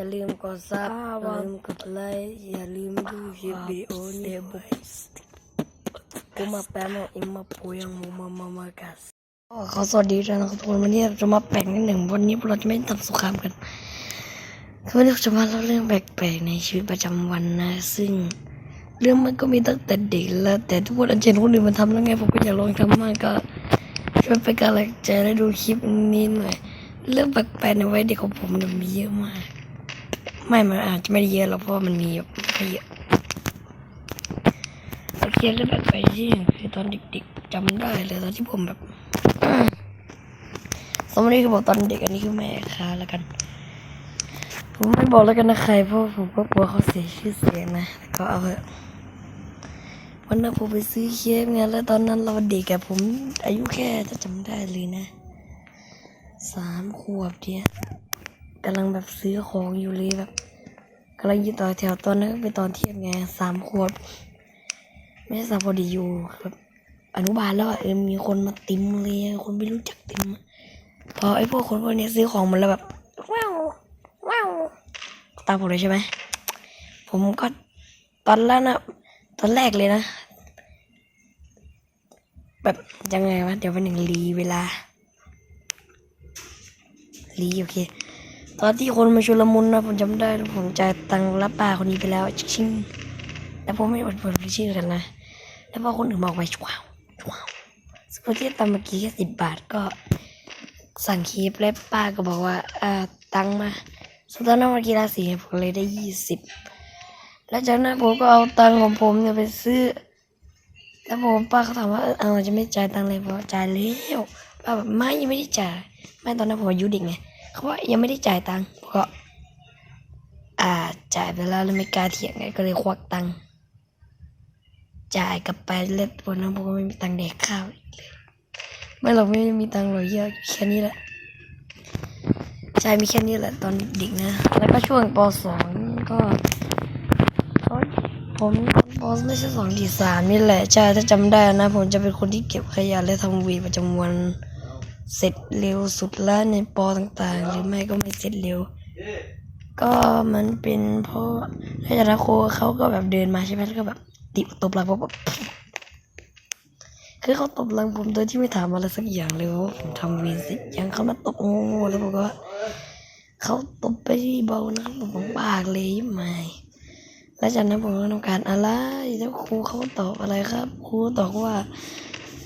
อย่าลืมกดซับอย่าลืมกดไลค์อย่าลืมดูคลิปวิดีโอนี้กูมาแปมเอาอิมาปูยังมูมามามากัสขอสวัสดีด้วยนะครับทุกคนวันนี้เราจะมาแปลกนิดหนึ่งวันนี้พวกเราจะไม่ทำสงครามกันคือวันนี้เราจะมาเล่าเรื่องแปลกๆในชีวิตประจำวันนะ ซึ่งเรื่องมันก็มีตั้งแต่เด็กแล้ว แต่ทุกคนอาจจะเห็นคนอื่นมันทำแล้วไงผมก็อยากลองทำมากก็ช่วยเป็นกำลังใจและดูคลิปนี้หน่อยเรื่องแปลกๆในวัยเด็กของผมมันมีเยอะมาก ไม่มันอาจจะไม่ได้เยอะหรอกเพราะมันมีไม่เยอะโอเคเรื่องแปลกๆที่เห็นคือตอนเด็กๆจำได้เลยตอนที่ผมแบบสมมติคือบอกตอนเด็กอันนี้คือแม่ค้าแล้วกัน ผมไม่บอกแล้วกันนะใครเพราะผมก็กลัวเขาเสียชื่อเสียงนะก็เอาเถอะวันนั้นผมไปซื้อเค้กไงแล้วตอนนั้นเราเด็กอะผมอายุแค่จะจำได้เลยนะสามขวบเดียว กำลังแบบซื้อของอยู่เลยแบบกำลังยืนต่อแถวตอนนั้นเป็นตอนเที่ยงไงสามขวบไม่ใช่สามพอดีอยู่แบบอนุบาลแล้วเออมีคนมาติมเลยคนไม่รู้จักติมพอไอ้พวกคนพวกนี้ซื้อของมันแล้วแบบว้าวว้าวตามผมเลยใช่ไหมผมก็ตอนแรกนะตอนแรกเลยนะ แบบยังไงวะเดี๋ยววันหนึ่งรีเวลารีโอเค ตอนที่คนมาชุลมุนนะผมจำได้ผมจ่ายตังค์รับป้าคนนี้ไปแล้วชิงแล้วผมไม่อดเปิดชื่อกันนะ แล้วพอคนอื่นบอกไปว้าวว้าวสมมติที่ตามเมื่อกี้แค่สิบบาทก็สั่งคีบแล้วป้าก็บอกว่าอ่าตังค์มาสุดท้ายนั้นวันกีฬาสีผมเลยได้ยี่สิบแล้วจากนั้นผมก็เอาตังค์ของผมเนี่ยไปซื้อ แล้วผมป้าเขาถามว่าเออเอาจะไม่จ่ายตังค์เลยบอกจ่ายแล้วป้าแบบไม่ยังไม่ได้จ่ายไม่ตอนนั้นผมอายุเด็กไง เขาว่ายังไม่ได้จ่ายตังค์ผมก็อ่าจ่ายไปแล้วแล้วไม่กล้าเถียงไงก็เลยควักตังค์จ่ายกลับไปแล้ววันนั้นผมก็ไม่มีตังค์แดกข้าวเลยไม่หรอกไม่มีตังค์หรอกเยอะแค่นี้แหละใช่มีแค่นี้แหละตอนเด็กนะ แล้วก็ช่วงปสองก็ผมบอสไม่ใช่สองดีสามนี่แหละใช่ถ้าจำได้นะ ผมจะเป็นคนที่เก็บขยะและทำวีประจำวัน เสร็จเร็วสุดแล้วในปอต่างๆ หรือไม่ก็ไม่เสร็จเร็ว ก็มันเป็นเพราะอาจารย์โคเขาก็แบบเดินมาใช่ไหมแล้วก็แบบติตบหลังผมแบบคือเขาตบหลังผมโดยที่ไม่ถามอะไรสักอย่างเลยว่าผมทำวีเสร็จยังเขามาตบโง่ๆแล้วผมก็เขาตบไปที่เบานะครับผมปากเลยไม่แล้วจากนั้นผมก็ต้องการอะไรแล้วครูเขาตอบอะไรครับ ครูตอบว่า